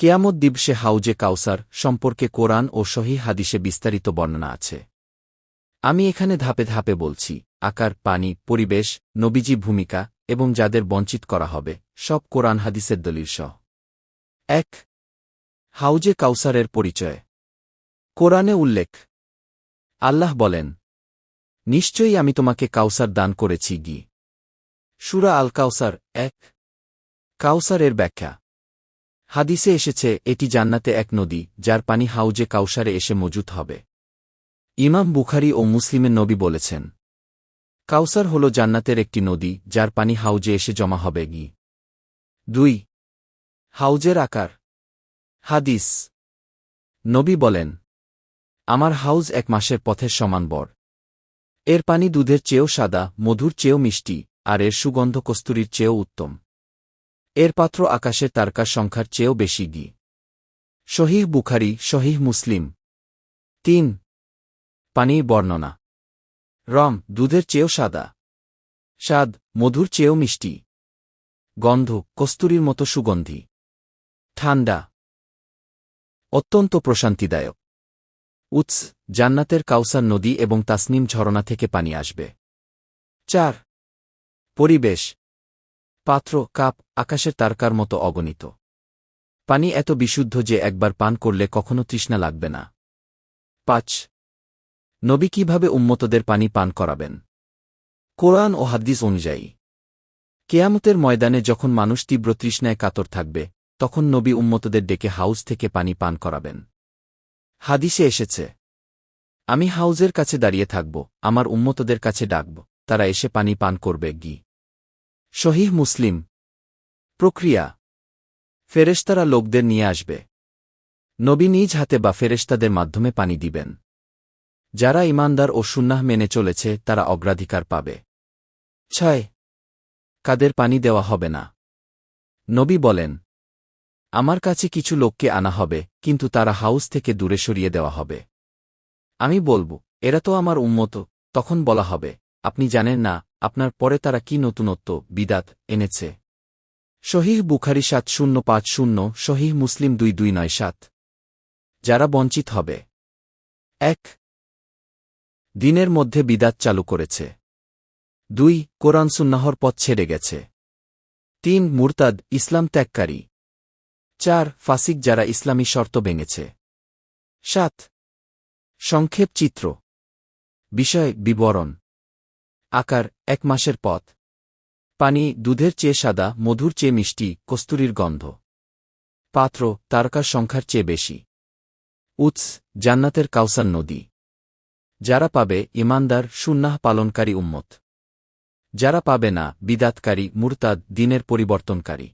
কেয়ামত দিবসে হাউজে কাউসার সম্পর্কে কোরআন ও সহি হাদিসে বিস্তারিত বর্ণনা আছে। আমি এখানে ধাপে ধাপে বলছি, আকার, পানি, পরিবেশ, নবীজি ভূমিকা এবং যাদের বঞ্চিত করা হবে, সব কোরআন হাদিসের দলিল সহ। এক, হাউজে কাউসারের পরিচয়। কোরআনে উল্লেখ, আল্লাহ বলেন, নিশ্চয়ই আমি তোমাকে কাউসার দান করেছি গি। সুরা আল কাউসার এক, কাউসারের ব্যাখ্যা হাদিসে এসেছে, এটি জান্নাতে এক নদী, যার পানি হাউজে কাউসারে এসে মজুত হবে। ইমাম বুখারি ও মুসলিমের নবী বলেছেন, কাউসার হল জান্নাতের একটি নদী, যার পানি হাউজে এসে জমা হবে গি। দুই, হাউজের আকার। হাদিস। নবী বলেন, আমার হাউজ এক মাসের পথের সমান বড় এর পানি দুধের চেয়েও সাদা, মধুর চেয়েও মিষ্টি, আর এর সুগন্ধ কস্তুরীর চেয়েও উত্তম। এর পাত্র আকাশের তারকার সংখ্যার চেয়েও বেশি গি। শহীহ বুখারি শহীহ মুসলিম। তিন। পানির বর্ণনা। রম, দুধের চেয়েও সাদা। স্বাদ, মধুর চেয়েও মিষ্টি। গন্ধ, কস্তুরীর মতো সুগন্ধি। ঠান্ডা। অত্যন্ত প্রশান্তিদায়ক। উৎস, জান্নাতের কাউসার নদী এবং তাসনিম ঝরনা থেকে পানি আসবে। চার। পরিবেশ পাত্র, কাপ, আকাশের তারকার মতো অগণিত। পানি এত বিশুদ্ধ যে একবার পান করলে কখনো তৃষ্ণা লাগবে না। পাঁচ, নবী কীভাবে উম্মতদের পানি পান করাবেন? কোরআন ও হাদ্দিস অনুযায়ী। কেয়ামতের ময়দানে যখন মানুষ তীব্র তৃষ্ণায় কাতর থাকবে, তখন নবী উম্মতদের ডেকে হাউস থেকে পানি পান করাবেন। হাদিসে এসেছে, আমি হাউজের কাছে দাঁড়িয়ে থাকব, আমার উম্মতদের কাছে ডাকব, তারা এসে পানি পান করবে গি। শহীহ মুসলিম। প্রক্রিয়া। ফেরেশতারা লোকদের নিয়ে আসবে। নবী নিজ হাতে বা ফেরেশতাদের মাধ্যমে পানি দিবেন। যারা ইমানদার ও সুন্নাহ মেনে চলেছে, তারা অগ্রাধিকার পাবে। ছয়। কাদের পানি দেওয়া হবে না। নবী বলেন, আমার কাছে কিছু লোককে আনা হবে, কিন্তু তারা হাউস থেকে দূরে সরিয়ে দেওয়া হবে। আমি বলব, এরা তো আমার উন্মত তখন বলা হবে, আপনি জানেন না আপনার পরে তারা কি নতুনত্ব, বিদাত, এনেছে? শহীহ বুখারি সাত শূন্য পাঁচ শূন্য, শহীহ মুসলিম দুই দুই নয় সাত। যারা বঞ্চিত হবে। এক। দিনের মধ্যে বিদাত চালু করেছে। দুই, কোরআন সুন্নাহর পথ ছেড়ে গেছে। তিন, মুরতাদ, ইসলাম ত্যাগকারী। চার, ফাসিক যারা ইসলামী শর্ত ভেঙেছে। সাত। সংক্ষেপ চিত্র। বিষয়, বিবরণ। আকার, এক মাসের পথ। পানি, দুধের চেয়ে সাদা, মধুর চেয়ে মিষ্টি, কস্তুরীর গন্ধ। পাত্র, তারকার সংখ্যার চেয়ে বেশি। উৎস, জান্নাতের কাউসার নদী। যারা পাবে ইমানদার, সুন্নাহ পালনকারী উম্মত। যারা পাবে না, বিদাতকারী, মুরতাদ, দিনের পরিবর্তনকারী।